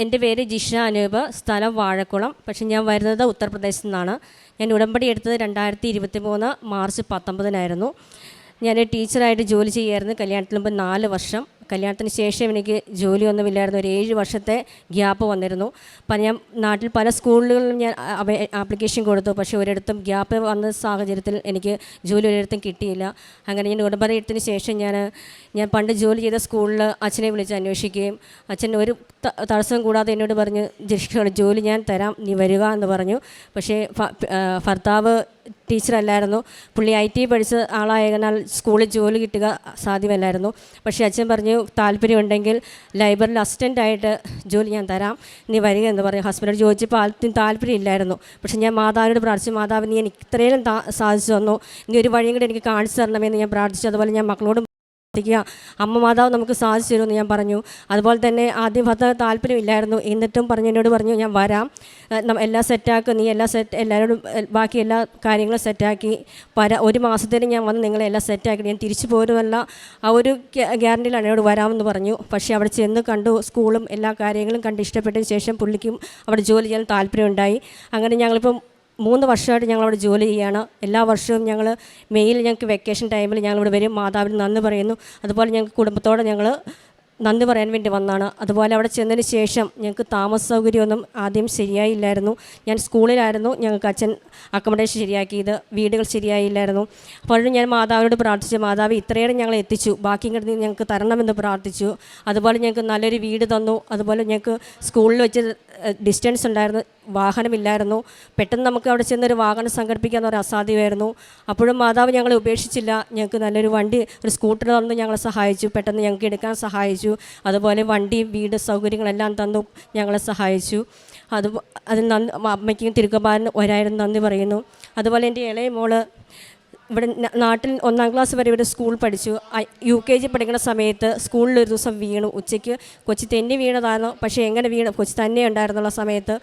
എന്റെ പേര് ജിഷ അനൂപ്. സ്ഥലം വാഴക്കുളം. പക്ഷെ ഞാൻ വരുന്നത് ഉത്തർപ്രദേശിൽ നിന്നാണ്. ഞാൻ ഉടമ്പടി എടുത്തത് രണ്ടായിരത്തി ഇരുപത്തി മൂന്ന് മാർച്ച് പത്തൊമ്പതിനായിരുന്നു. ഞാൻ ടീച്ചറായിട്ട് ജോലി ചെയ്യായിരുന്നു കല്യാണത്തിന് മുമ്പ് നാല് വർഷം. കല്യാണത്തിന് ശേഷം എനിക്ക് ജോലിയൊന്നുമില്ലായിരുന്നു ഒരു ഏഴ് വർഷത്തെ ഗ്യാപ്പ് വന്നിരുന്നു. അപ്പം ഞാൻ നാട്ടിൽ പല സ്കൂളുകളിലും ഞാൻ ആപ്ലിക്കേഷൻ കൊടുത്തു. പക്ഷേ ഒരിടത്തും ഗ്യാപ്പ് വന്ന സാഹചര്യത്തിൽ എനിക്ക് ജോലി ഒരിടത്തും കിട്ടിയില്ല. അങ്ങനെ ഞാൻ ഉടമ്പടി എടുത്തതിന് ശേഷം ഞാൻ ഞാൻ പണ്ട് ജോലി ചെയ്ത സ്കൂളിൽ അച്ഛനെ വിളിച്ച് അന്വേഷിക്കുകയും അച്ഛൻ ഒരു തടസ്സം കൂടാതെ എന്നോട് പറഞ്ഞ് ജിഷ്ക ജോലി ഞാൻ തരാം നീ വരിക എന്ന് പറഞ്ഞു. പക്ഷേ ഭർത്താവ് ടീച്ചറല്ലായിരുന്നു. പുള്ളി ഐ ടി പഠിച്ച ആളായതിനാൽ സ്കൂളിൽ ജോലി കിട്ടുക സാധ്യമല്ലായിരുന്നു. പക്ഷേ അച്ഛൻ പറഞ്ഞു താല്പര്യമുണ്ടെങ്കിൽ ലൈബ്രറിയിൽ അസിസ്റ്റന്റായിട്ട് ജോലി ഞാൻ തരാം നീ വരിക എന്ന് പറഞ്ഞു. ഹസ്ബൻഡോട് ചോദിച്ചപ്പോൾ ആദ്യം താല്പര്യമില്ലായിരുന്നു. പക്ഷേ ഞാൻ മാതാവിനോട് പ്രാർത്ഥിച്ചു മാതാവ് നീ എനിക്ക് ഇത്രയും സാധിച്ചു തന്നു. നീ ഒരു വഴിയും കൂടി എനിക്ക് കാണിച്ചു തരണമെന്ന് ഞാൻ പ്രാർത്ഥിച്ചു. അതുപോലെ ഞാൻ മക്കളോടും പ്രാർത്ഥിക്കുക. അമ്മ മാതാവ് നമുക്ക് സാധിച്ചു തരുമെന്ന് ഞാൻ പറഞ്ഞു. അതുപോലെ തന്നെ ആദ്യം ഭർത്താവ് താല്പര്യമില്ലായിരുന്നു എന്നിട്ടും പറഞ്ഞു എന്നോട് പറഞ്ഞു ഞാൻ വരാം. എല്ലാം സെറ്റാക്കും നീ എല്ലാ സെറ്റ് എല്ലാവരോടും ബാക്കി എല്ലാ കാര്യങ്ങളും സെറ്റാക്കി വര ഒരു മാസത്തേന് ഞാൻ വന്ന് നിങ്ങളെ എല്ലാം സെറ്റാക്കി ഞാൻ തിരിച്ചു പോരുമല്ല ആ ഒരു ഗ്യാരണ്ടിയിലാണ് എന്നോട് വരാമെന്ന് പറഞ്ഞു. പക്ഷേ അവിടെ ചെന്ന് കണ്ടു സ്കൂളും എല്ലാ കാര്യങ്ങളും കണ്ട് ഇഷ്ടപ്പെട്ടതിന് ശേഷം പുള്ളിക്കും അവിടെ ജോലി ചെയ്യാൻ താല്പര്യമുണ്ടായി. അങ്ങനെ ഞങ്ങളിപ്പം മൂന്ന് വർഷമായിട്ട് ഞങ്ങൾ അവിടെ ജോലി ചെയ്യുകയാണ്. എല്ലാ വർഷവും ഞങ്ങൾ മെയിൽ ഞങ്ങൾക്ക് വെക്കേഷൻ ടൈമിൽ ഞങ്ങളിവിടെ വരും. മാതാവിന് നന്ദി പറയുന്നു. അതുപോലെ ഞങ്ങൾക്ക് കുടുംബത്തോടെ ഞങ്ങൾ നന്ദി പറയാൻ വേണ്ടി വന്നാണ്. അതുപോലെ അവിടെ ചെന്നതിന് ശേഷം ഞങ്ങൾക്ക് താമസ സൗകര്യമൊന്നും ആദ്യം ശരിയായില്ലായിരുന്നു. ഞാൻ സ്കൂളിലായിരുന്നു ഞങ്ങൾക്ക് അച്ഛൻ അക്കോമഡേഷൻ ശരിയാക്കിയത്. വീടുകൾ ശരിയായില്ലായിരുന്നു. അപ്പോഴും ഞാൻ മാതാവിനോട് പ്രാർത്ഥിച്ചു. മാതാവ് ഇത്രയേറെ ഞങ്ങൾ എത്തിച്ചു. ബാക്കി ഇങ്ങോട്ട് ഞങ്ങൾക്ക് തരണമെന്ന് പ്രാർത്ഥിച്ചു. അതുപോലെ ഞങ്ങൾക്ക് നല്ലൊരു വീട് തന്നു. അതുപോലെ ഞങ്ങൾക്ക് സ്കൂളിൽ വെച്ച് ഡിസ്റ്റൻസ് ഉണ്ടായിരുന്നു വാഹനമില്ലായിരുന്നു. പെട്ടെന്ന് നമുക്ക് അവിടെ ചെന്നൊരു വാഹനം സംഘടിപ്പിക്കാൻ ഒരു അസാധ്യമായിരുന്നു. അപ്പോഴും മാതാവ് ഞങ്ങളെ ഉപേക്ഷിച്ചില്ല. ഞങ്ങൾക്ക് നല്ലൊരു വണ്ടി ഒരു സ്കൂട്ടർ തന്നു ഞങ്ങളെ സഹായിച്ചു. പെട്ടെന്ന് ഞങ്ങൾക്ക് എടുക്കാൻ സഹായിച്ചു. അതുപോലെ വണ്ടി വീട് സൗകര്യങ്ങളെല്ലാം തന്നു ഞങ്ങളെ സഹായിച്ചു. അത് അതിന് നന്ദി അമ്മയ്ക്കും തിരുക്കമ്പാലിന് ഒരായിരം നന്ദി പറയുന്നു. അതുപോലെ എന്റെ ഇളയ മോൾ ഇവിടെ നാട്ടിൽ ഒന്നാം ക്ലാസ് വരെ ഇവിടെ സ്കൂൾ പഠിച്ചു. യു കെ ജി പഠിക്കുന്ന സമയത്ത് സ്കൂളിൽ ഒരു ദിവസം വീണു. ഉച്ചയ്ക്ക് കൊച്ചി തെന്നി വീണതാണ് പക്ഷേ എങ്ങനെ വീണു കൊച്ചി തന്നെ ഉണ്ടായിരുന്നുള്ള സമയത്ത്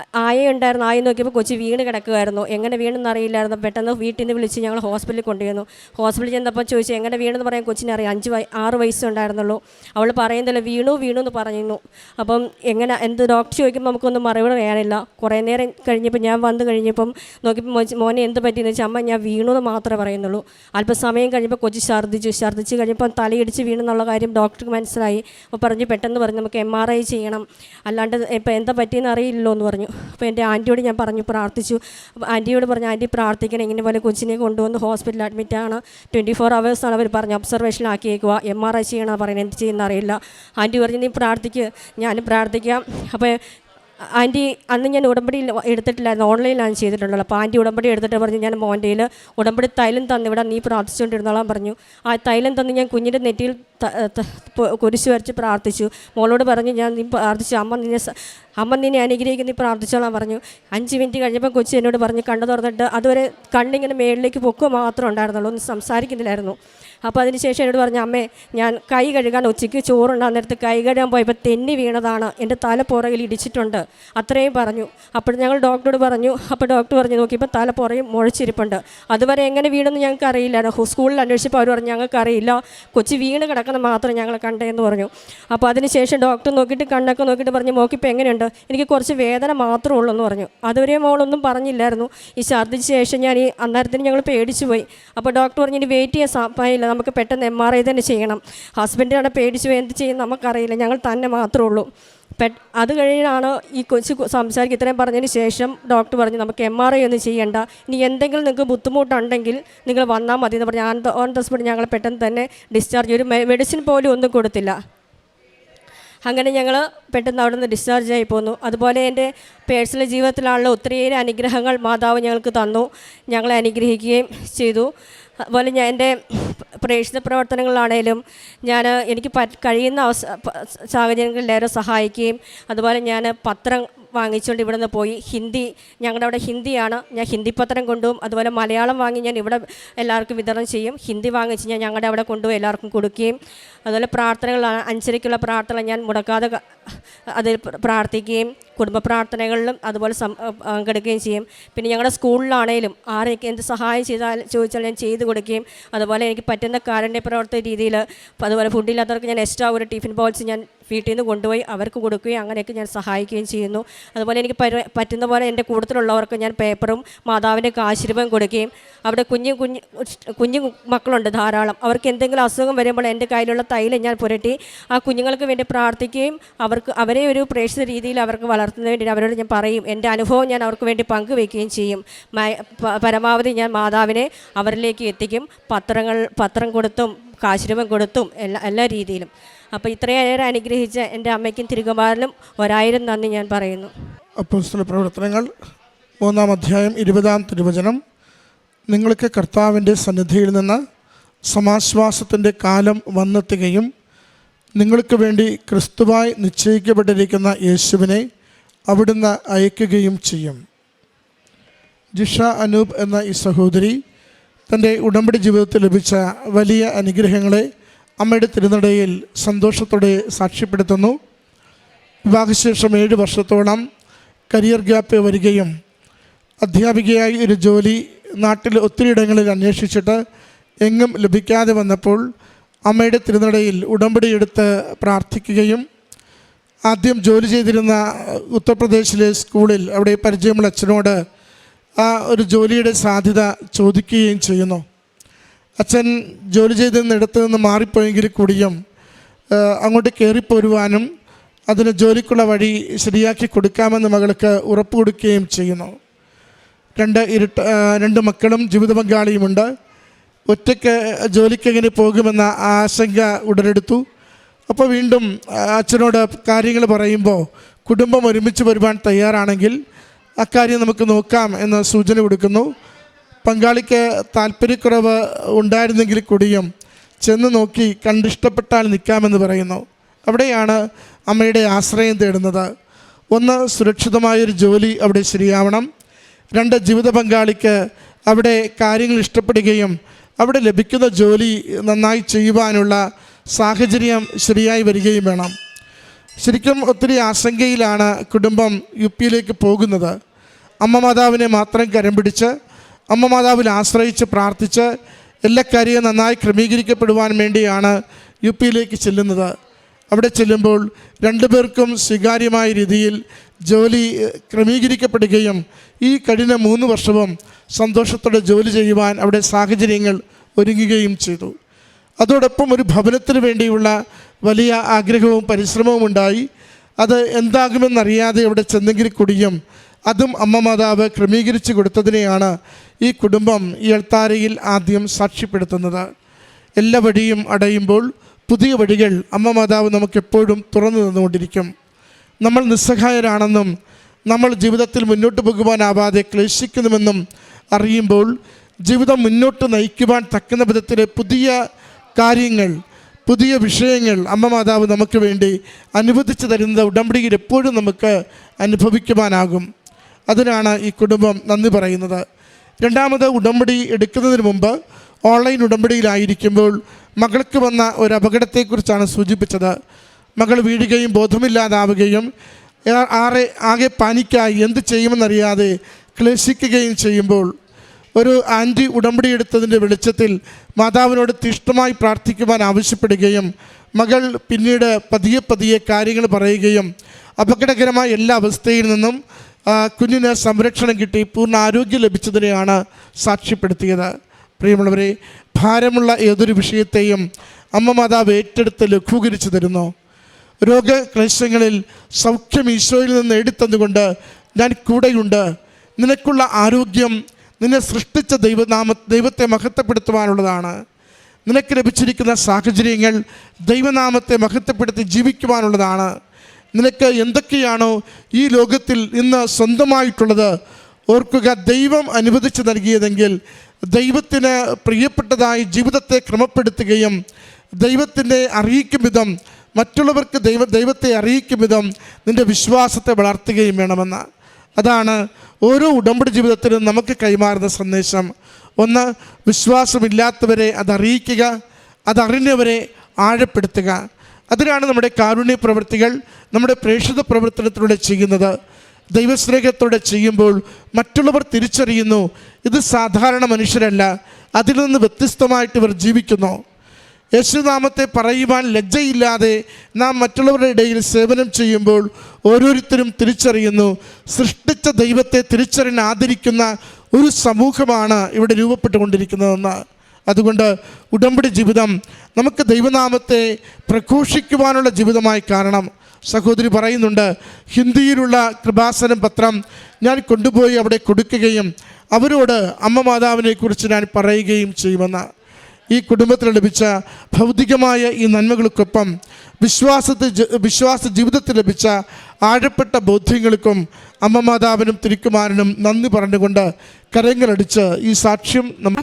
പ- ആയ നോക്കിയപ്പോൾ കൊച്ചു വീണ് കിടക്കുമായിരുന്നു എങ്ങനെ വീണെന്ന് അറിയില്ലായിരുന്നു. പെട്ടെന്ന് വീട്ടിൽ നിന്ന് വിളിച്ച് ഞങ്ങൾ ഹോസ്പിറ്റലിൽ കൊണ്ടുവന്നു. ഹോസ്പിറ്റലിൽ ചെന്നപ്പോൾ ചോദിച്ചു എങ്ങനെ വീണെന്ന് പറയാൻ കൊച്ചിനെ അറിയാം അഞ്ച് വയ ആറ് വയസ്സുണ്ടായിരുന്നുള്ളൂ അവൾ പറയുന്നില്ല വീണു വീണു എന്ന് പറയുന്നു അപ്പം എങ്ങനെ എന്ത് ഡോക്ടർ ചോദിക്കുമ്പോൾ നമുക്കൊന്നും മറുപടി വേണില്ല കുറേ നേരം കഴിഞ്ഞപ്പോൾ ഞാൻ വന്നു കഴിഞ്ഞപ്പം നോക്കിയപ്പോൾ മോനെ എന്ത് പറ്റിയെന്ന് വെച്ചാൽ അമ്മ ഞാൻ വീണു എന്ന് മാത്രമേ പറയുന്നുള്ളൂ. അല്പസമയം കഴിഞ്ഞപ്പോൾ കൊച്ചു ഛർദ്ദിച്ചു. ഛർദ്ദിച്ച് കഴിഞ്ഞപ്പോൾ തലയിടിച്ച് വീണെന്നുള്ള കാര്യം ഡോക്ടർക്ക് മനസ്സിലായി. അപ്പോൾ പറഞ്ഞു പെട്ടെന്ന് പറഞ്ഞു നമുക്ക് എം ആർ ഐ ചെയ്യണം. അല്ലാണ്ട് ഇപ്പോൾ എന്താ പറ്റിയെന്ന് അറിയില്ലല്ലോ എന്ന് പറഞ്ഞു. അപ്പോൾ എന്റെ ആന്റിയോട് ഞാൻ പറഞ്ഞു പ്രാർത്ഥിച്ചു. ആന്റിയോട് പറഞ്ഞു ആന്റി പ്രാർത്ഥിക്കണം ഇങ്ങനെ പോലെ കൊച്ചിനെ കൊണ്ടുവന്ന് ഹോസ്പിറ്റലിൽ അഡ്മിറ്റ് അഡ്മിറ്റാണ് ട്വന്റി ഫോർ അവേഴ്സാണ് അവർ പറഞ്ഞു ഒബ്സർവേഷനിലാക്കിയേക്കുക എം ആർ ഐ ചെയ്യണമെന്ന് പറയുന്നത്? എന്ത് ചെയ്യുന്ന അറിയില്ല. ആന്റി പറഞ്ഞു നീ പ്രാർത്ഥിക്കുക ഞാനും പ്രാർത്ഥിക്കാം. അപ്പോൾ ആന്റി അന്ന് ഞാൻ ഉടമ്പടി എടുത്തിട്ടില്ലായിരുന്നു. ഓൺലൈനിലാണ് ചെയ്തിട്ടുള്ളത്. അപ്പോൾ ആന്റി ഉടമ്പടി എടുത്തിട്ട് പറഞ്ഞു ഞാൻ മോന്റെയിൽ ഉടമ്പടി തൈലം തന്നു ഇവിടെ നീ പ്രാർത്ഥിച്ചുകൊണ്ടിരുന്നോളാൻ പറഞ്ഞു. ആ തൈലം തന്ന് ഞാൻ കുഞ്ഞിന്റെ നെറ്റിയിൽ കുരിശു വരച്ച് പ്രാർത്ഥിച്ചു. മോളോട് പറഞ്ഞു ഞാൻ നീ പ്രാർത്ഥിച്ചു. അമ്മ നിന്നെ അമ്മ നിന്നെ അനുഗ്രഹിക്കുന്നു നീ പ്രാർത്ഥിച്ചോളാൻ പറഞ്ഞു. അഞ്ച് മിനിറ്റ് കഴിഞ്ഞപ്പോൾ കൊച്ചി എന്നോട് പറഞ്ഞു കണ്ണു തുറന്നിട്ട് അതുവരെ കണ്ണിങ്ങനെ മേളിലേക്ക് പൊക്കുക മാത്രമേ ഉണ്ടായിരുന്നുള്ളൂ ഒന്നും സംസാരിക്കുന്നില്ലായിരുന്നു. അപ്പോൾ അതിനുശേഷം എന്നോട് പറഞ്ഞു അമ്മേ ഞാൻ കൈ കഴുകാൻ ഉച്ചയ്ക്ക് ചോറുണ്ടാകുന്ന നേരത്ത് കൈ കഴുകാൻ പോയപ്പോൾ തെന്നി വീണതാണ് എന്റെ തല പുറകിൽ ഇടിച്ചിട്ടുണ്ട്. അത്രയും പറഞ്ഞു. അപ്പോൾ ഞങ്ങൾ ഡോക്ടറോട് പറഞ്ഞു അപ്പോൾ ഡോക്ടർ പറഞ്ഞു നോക്കിയപ്പോൾ തല പുറയും മുഴച്ചിരിപ്പുണ്ട്. അതുവരെ എങ്ങനെ വീണെന്ന് ഞങ്ങൾക്ക് അറിയില്ല സ്കൂളിൽ അന്വേഷിച്ചപ്പോൾ അവർ പറഞ്ഞു ഞങ്ങൾക്ക് അറിയില്ല കൊച്ചി വീണ് കിടക്കുന്ന മാത്രം ഞങ്ങൾ കണ്ടേന്ന് പറഞ്ഞു. അപ്പോൾ അതിനുശേഷം ഡോക്ടർ നോക്കിയിട്ട് കണ്ണൊക്കെ നോക്കിയിട്ട് പറഞ്ഞു മോക്കിപ്പോൾ എങ്ങനെയുണ്ട്? എനിക്ക് കുറച്ച് വേദന മാത്രമേ ഉള്ളൂ എന്ന് പറഞ്ഞു. അതുവരെ മോളൊന്നും പറഞ്ഞില്ലായിരുന്നു. ഈ ഛർദ്ദിച്ച ശേഷം ഞാൻ ഈ അന്നേരത്തിന് ഞങ്ങൾ പേടിച്ചു പോയി അപ്പോൾ ഡോക്ടർ പറഞ്ഞു ഇനി വെയിറ്റ് ചെയ്യാൻ സമയമില്ല നമുക്ക് പെട്ടെന്ന് എം ആർ ഐ തന്നെ ചെയ്യണം. ഹസ്ബൻഡാണ് പേടിച്ചു പോയി എന്ത് ചെയ്യും നമുക്കറിയില്ല. ഞങ്ങൾ തന്നെ മാത്രമേ ഉള്ളൂ. പെ അത് കഴിഞ്ഞാണ് ഈ കൊച്ചു സംസാരിക്കുക. ഇത്രയും പറഞ്ഞതിന് ശേഷം ഡോക്ടർ പറഞ്ഞു നമുക്ക് എം ആർ ഐ ഒന്നും ചെയ്യണ്ട. ഇനി എന്തെങ്കിലും നിങ്ങൾക്ക് ബുദ്ധിമുട്ടുണ്ടെങ്കിൽ നിങ്ങൾ വന്നാൽ മതി എന്ന് പറഞ്ഞു ഓൺ ദ സ്പോട്ട് ഞങ്ങൾ പെട്ടെന്ന് തന്നെ ഡിസ്ചാർജ് ഒരു മെഡിസിൻ പോലും ഒന്നും കൊടുത്തില്ല. അങ്ങനെ ഞങ്ങൾ പെട്ടെന്ന് അവിടെ നിന്ന് ഡിസ്ചാർജ് ആയി പോന്നു. അതുപോലെ എന്റെ പേഴ്സണൽ ജീവിതത്തിലാണല്ലോ ഒത്തിരിയേറെ അനുഗ്രഹങ്ങൾ മാതാവ് ഞങ്ങൾക്ക് തന്നു. ഞങ്ങളെ അനുഗ്രഹിക്കുകയും ചെയ്തു. അതുപോലെ ഞാൻ എന്റെ പ്രേക്ഷിത പ്രവർത്തനങ്ങളാണേലും ഞാൻ എനിക്ക് പ കഴിയുന്ന അവസ സാഹചര്യങ്ങളിലേറെ സഹായിക്കുകയും അതുപോലെ ഞാൻ പത്രം വാങ്ങിച്ചുകൊണ്ട് ഇവിടെ നിന്ന് പോയി. ഹിന്ദി ഞങ്ങളുടെ അവിടെ ഹിന്ദിയാണ്. ഞാൻ ഹിന്ദി പത്രം കൊണ്ടുപോകും. അതുപോലെ മലയാളം വാങ്ങി ഞാൻ ഇവിടെ എല്ലാവർക്കും വിതരണം ചെയ്യും. ഹിന്ദി വാങ്ങിച്ച് ഞാൻ ഞങ്ങളുടെ അവിടെ കൊണ്ടുപോയി എല്ലാവർക്കും കൊടുക്കുകയും അതുപോലെ പ്രാർത്ഥനകളാണ് അഞ്ചരയ്ക്കുള്ള പ്രാർത്ഥന ഞാൻ മുടക്കാതെ അതിൽ പ്ര- പ്രാർത്ഥിക്കുകയും കുടുംബ പ്രാർത്ഥനകളിലും അതുപോലെ പങ്കെടുക്കുകയും ചെയ്യും. പിന്നെ ഞങ്ങളുടെ സ്കൂളിലാണേലും ആരൊക്കെ എന്ത് സഹായം ചെയ്താൽ ചോദിച്ചാൽ ഞാൻ ചെയ്തു കൊടുക്കുകയും അതുപോലെ എനിക്ക് പറ്റുന്ന കാരുണ്യ പ്രവർത്തന രീതിയിൽ അതുപോലെ ഫുഡില്ലാത്തവർക്ക് ഞാൻ എക്സ്ട്രാ ഒരു ടിഫിൻ ബോക്സ് ഞാൻ വീട്ടിൽ നിന്ന് കൊണ്ടുപോയി അവർക്ക് കൊടുക്കുകയും അങ്ങനെയൊക്കെ ഞാൻ സഹായിക്കുകയും ചെയ്യുന്നു. അതുപോലെ എനിക്ക് പറ്റുന്ന പോലെ എന്റെ കൂടുതലുള്ളവർക്ക് ഞാൻ പേപ്പറും മാതാവിന്റെ ആശീർവാദം കൊടുക്കുകയും അവിടെ കുഞ്ഞു കുഞ്ഞു കുഞ്ഞു മക്കളുണ്ട് ധാരാളം. അവർക്ക് എന്തെങ്കിലും അസുഖം വരുമ്പോൾ എന്റെ കയ്യിലുള്ള തൈലം ഞാൻ പുരട്ടി ആ കുഞ്ഞുങ്ങൾക്ക് വേണ്ടി പ്രാർത്ഥിക്കുകയും അവർക്ക് അവരെ ഒരു പ്രേക്ഷിത രീതിയിൽ അവർക്ക് വളർത്തുന്നതിന് വേണ്ടി അവരോട് ഞാൻ പറയും. എന്റെ അനുഭവം ഞാൻ അവർക്ക് വേണ്ടി പങ്കുവെക്കുകയും ചെയ്യും. പരമാവധി ഞാൻ മാതാവിനെ അവരിലേക്ക് എത്തിക്കും. പത്രങ്ങൾ പത്രം കൊടുത്തും കാശുരമം കൊടുത്തും എല്ലാ എല്ലാ രീതിയിലും. അപ്പോൾ ഇത്രയേറെ അനുഗ്രഹിച്ച എന്റെ അമ്മയ്ക്കും തിരുകുമാരനും ഒരായിരം നന്ദി ഞാൻ പറയുന്നു. അപ്പോസ്തല പ്രവർത്തനങ്ങൾ മൂന്നാം അധ്യായം ഇരുപതാം തിരുവചനം. നിങ്ങൾക്ക് കർത്താവിന്റെ സന്നിധിയിൽ നിന്ന് സമാശ്വാസത്തിന്റെ കാലം വന്നെത്തുകയും നിങ്ങൾക്ക് വേണ്ടി ക്രിസ്തുവായി നിശ്ചയിക്കപ്പെട്ടിരിക്കുന്ന യേശുവിനെ അവിടുന്ന് അയക്കുകയും ചെയ്യും. ജിഷ അനൂപ് എന്ന ഈ സഹോദരി തന്റെ ഉടമ്പടി ജീവിതത്തിൽ ലഭിച്ച വലിയ അനുഗ്രഹങ്ങളെ അമ്മയുടെ തിരുനടയിൽ സന്തോഷത്തോടെ സാക്ഷ്യപ്പെടുത്തുന്നു. വിവാഹശേഷം ഏഴ് വർഷത്തോളം കരിയർ ഗ്യാപ്പ് വരികയും അധ്യാപികയായി ഒരു ജോലി നാട്ടിൽ ഒത്തിരിയിടങ്ങളിൽ അന്വേഷിച്ചിട്ട് എങ്ങും ലഭിക്കാതെ വന്നപ്പോൾ അമ്മയുടെ തിരുനടയിൽ ഉടമ്പടി എടുത്ത് പ്രാർത്ഥിക്കുകയും ആദ്യം ജോലി ചെയ്തിരുന്ന ഉത്തർപ്രദേശിലെ സ്കൂളിൽ അവിടെ പരിചയമുള്ള അച്ഛനോട് ആ ഒരു ജോലിയുടെ സാധ്യത ചോദിക്കുകയും ചെയ്യുന്നു. അച്ഛൻ ജോലി ചെയ്തിരുന്നിടത്ത് നിന്ന് മാറിപ്പോയെങ്കിൽ കൂടിയും അങ്ങോട്ട് കയറിപ്പോരുവാനും അതിന് ജോലിക്കുള്ള വഴി ശരിയാക്കി കൊടുക്കാമെന്ന് മകൾക്ക് ഉറപ്പ് കൊടുക്കുകയും ചെയ്യുന്നു. രണ്ട് ഇരുട്ട രണ്ട് മക്കളും ജീവിത പങ്കാളിയുമുണ്ട്. ഒറ്റയ്ക്ക് ജോലിക്ക് എങ്ങനെ പോകുമെന്ന ആശങ്ക ഉടലെടുത്തു. അപ്പോൾ വീണ്ടും അച്ഛനോട് കാര്യങ്ങൾ പറയുമ്പോൾ കുടുംബം ഒരുമിച്ച് വരുവാൻ തയ്യാറാണെങ്കിൽ അക്കാര്യം നമുക്ക് നോക്കാം എന്ന സൂചന കൊടുക്കുന്നു. പങ്കാളിക്ക് താല്പര്യക്കുറവ് ഉണ്ടായിരുന്നെങ്കിൽ കൂടിയും ചെന്ന് നോക്കി കണ്ടിഷ്ടപ്പെട്ടാൽ നിൽക്കാമെന്ന് പറയുന്നു. അവിടെയാണ് അമ്മയുടെ ആശ്രയം തേടുന്നത്. ഒന്ന് സുരക്ഷിതമായൊരു ജോലി അവിടെ ശരിയാവണം. രണ്ട് ജീവിത പങ്കാളിക്ക് അവിടെ കാര്യങ്ങൾ ഇഷ്ടപ്പെടുകയും അവിടെ ലഭിക്കുന്ന ജോലി നന്നായി ചെയ്യുവാനുള്ള സാഹചര്യം ശരിയായി വരികയും വേണം. ശരിക്കും ഒത്തിരി ആശങ്കയിലാണ് കുടുംബം യു പിയിലേക്ക് പോകുന്നത്. അമ്മ മാതാവിനെ മാത്രം കരം പിടിച്ച് അമ്മ മാതാവിൽ ആശ്രയിച്ച് പ്രാർത്ഥിച്ച് എല്ലാ കാര്യവും നന്നായി ക്രമീകരിക്കപ്പെടുവാൻ വേണ്ടിയാണ് യു പിയിലേക്ക് ചെല്ലുന്നത്. അവിടെ ചെല്ലുമ്പോൾ രണ്ടുപേർക്കും സ്വീകാര്യമായ രീതിയിൽ ജോലി ക്രമീകരിക്കപ്പെടുകയും ഈ കഴിഞ്ഞ മൂന്ന് വർഷവും സന്തോഷത്തോടെ ജോലി ചെയ്യുവാൻ അവിടെ സാഹചര്യങ്ങൾ ഒരുങ്ങുകയും ചെയ്തു. അതോടൊപ്പം ഒരു ഭവനത്തിന് വേണ്ടിയുള്ള വലിയ ആഗ്രഹവും പരിശ്രമവും ഉണ്ടായി. അത് എന്താകുമെന്നറിയാതെ അവിടെ ചെന്നെങ്കിൽ കൂടിയും അതും അമ്മ മാതാവ് ക്രമീകരിച്ചു കൊടുത്തതിനെയാണ് ഈ കുടുംബം ഈ എൾത്താരയിൽ ആദ്യം സാക്ഷ്യപ്പെടുത്തുന്നത്. എല്ലാ വഴിയും അടയുമ്പോൾ പുതിയ വഴികൾ അമ്മ മാതാവ് നമുക്കെപ്പോഴും തുറന്നു തന്നുകൊണ്ടിരിക്കും. നമ്മൾ നിസ്സഹായരാണെന്നും നമ്മൾ ജീവിതത്തിൽ മുന്നോട്ട് പോകുവാനാവാതെ ക്ലേശിക്കുന്നുവെന്നും അറിയുമ്പോൾ ജീവിതം മുന്നോട്ട് നയിക്കുവാൻ തക്കുന്ന വിധത്തിലെ പുതിയ കാര്യങ്ങൾ പുതിയ വിഷയങ്ങൾ അമ്മ മാതാവ് നമുക്ക് വേണ്ടി അനുവദിച്ചു തരുന്നത് ഉടമ്പടിയിൽ എപ്പോഴും നമുക്ക് അനുഭവിക്കുവാനാകും. അതിനാണ് ഈ കുടുംബം നന്ദി പറയുന്നത്. രണ്ടാമത് ഉടമ്പടി എടുക്കുന്നതിന് മുമ്പ് ഓൺലൈൻ ഉടമ്പടിയിലായിരിക്കുമ്പോൾ മകൾക്ക് വന്ന ഒരു അപകടത്തെക്കുറിച്ചാണ് സൂചിപ്പിച്ചത്. മകൾ വീഴുകയും ബോധമില്ലാതാവുകയും ആറെ ആകെ പാനിക്കായി എന്ത് ചെയ്യുമെന്നറിയാതെ ക്ലേശിക്കുകയും ചെയ്യുമ്പോൾ ഒരു ആന്റി ഉടമ്പടി എടുത്തതിന്റെ വെളിച്ചത്തിൽ മാതാവിനോട് തീഷ്ണമായി പ്രാർത്ഥിക്കുവാൻ ആവശ്യപ്പെടുകയും മകൾ പിന്നീട് പതിയെ പതിയെ കാര്യങ്ങൾ പറയുകയും അപകടകരമായ എല്ലാ അവസ്ഥയിൽ നിന്നും കുഞ്ഞിന് സംരക്ഷണം കിട്ടി പൂർണ ആരോഗ്യം ലഭിച്ചതിനെയാണ് സാക്ഷ്യപ്പെടുത്തിയത്. പ്രിയമുള്ളവരെ ഭാരമുള്ള ഏതൊരു വിഷയത്തെയും അമ്മ മാതാവ് ഏറ്റെടുത്ത് ലഘൂകരിച്ചു തരുന്നു. രോഗക്ലേശങ്ങളിൽ സൗഖ്യം ഈശോയിൽ നിന്ന് നേടിത്തന്നുകൊണ്ട് ഞാൻ കൂടെയുണ്ട്. നിനക്കുള്ള ആരോഗ്യം നിന്നെ സൃഷ്ടിച്ച ദൈവനാമ ദൈവത്തെ മഹത്വപ്പെടുത്തുവാനുള്ളതാണ്. നിനക്ക് ലഭിച്ചിരിക്കുന്ന സാഹചര്യങ്ങൾ ദൈവനാമത്തെ മഹത്വപ്പെടുത്തി ജീവിക്കുവാനുള്ളതാണ്. നിനക്ക് എന്തൊക്കെയാണോ ഈ ലോകത്തിൽ ഇന്ന് സ്വന്തമായിട്ടുള്ളത്? ഓർക്കുക ദൈവം അനുവദിച്ച് നൽകിയതെങ്കിൽ ദൈവത്തിന് പ്രിയപ്പെട്ടതായി ജീവിതത്തെ ക്രമപ്പെടുത്തുകയും ദൈവത്തിന്റെ അറിയിക്കും വിധം മറ്റുള്ളവർക്ക് ദൈവ ദൈവത്തെ അറിയിക്കും വിധം നിന്റെ വിശ്വാസത്തെ വളർത്തുകയും വേണമെന്ന്. അതാണ് ഓരോ ഉടമ്പടി ജീവിതത്തിലും നമുക്ക് കൈമാറുന്ന സന്ദേശം. ഒന്ന് വിശ്വാസമില്ലാത്തവരെ അതറിയിക്കുക അതറിഞ്ഞവരെ ആഴപ്പെടുത്തുക. അതിനാണ് നമ്മുടെ കാരുണ്യ പ്രവൃത്തികൾ നമ്മുടെ പ്രേക്ഷിത പ്രവർത്തനത്തിലൂടെ ചെയ്യുന്നത്. ദൈവസ്നേഹത്തോടെ ചെയ്യുമ്പോൾ മറ്റുള്ളവർ തിരിച്ചറിയുന്നു ഇത് സാധാരണ മനുഷ്യരല്ല അതിൽ നിന്ന് വ്യത്യസ്തമായിട്ട് ഇവർ ജീവിക്കുന്നു. യേശുനാമത്തെ പറയുവാൻ ലജ്ജയില്ലാതെ നാം മറ്റുള്ളവരുടെ ഇടയിൽ സേവനം ചെയ്യുമ്പോൾ ഓരോരുത്തരും തിരിച്ചറിയുന്നു. സൃഷ്ടിച്ച ദൈവത്തെ തിരിച്ചറിഞ്ഞ് ആദരിക്കുന്ന ഒരു സമൂഹമാണ് ഇവിടെ രൂപപ്പെട്ടുകൊണ്ടിരിക്കുന്നതെന്ന്. അതുകൊണ്ട് ഉടമ്പടി ജീവിതം നമുക്ക് ദൈവനാമത്തെ പ്രഘോഷിക്കുവാനുള്ള ജീവിതമായി കാരണം സഹോദരി പറയുന്നുണ്ട് ഹിന്ദിയിലുള്ള കൃപാസനം പത്രം ഞാൻ കൊണ്ടുപോയി അവിടെ കൊടുക്കുകയും അവരോട് അമ്മ മാതാവിനെക്കുറിച്ച് ഞാൻ പറയുകയും ചെയ്യുമെന്ന്. ഈ കുടുംബത്തിന് ലഭിച്ച ഭൗതികമായ ഈ നന്മകൾക്കൊപ്പം വിശ്വാസത്തിൽ വിശ്വാസ ജീവിതത്തിൽ ലഭിച്ച ആഴപ്പെട്ട ബോധ്യങ്ങൾക്കും അമ്മ മാതാവിനും തിരുക്കുമാരനും നന്ദി പറഞ്ഞുകൊണ്ട് കരങ്ങളടിച്ച് ഈ സാക്ഷ്യം നമ്മൾ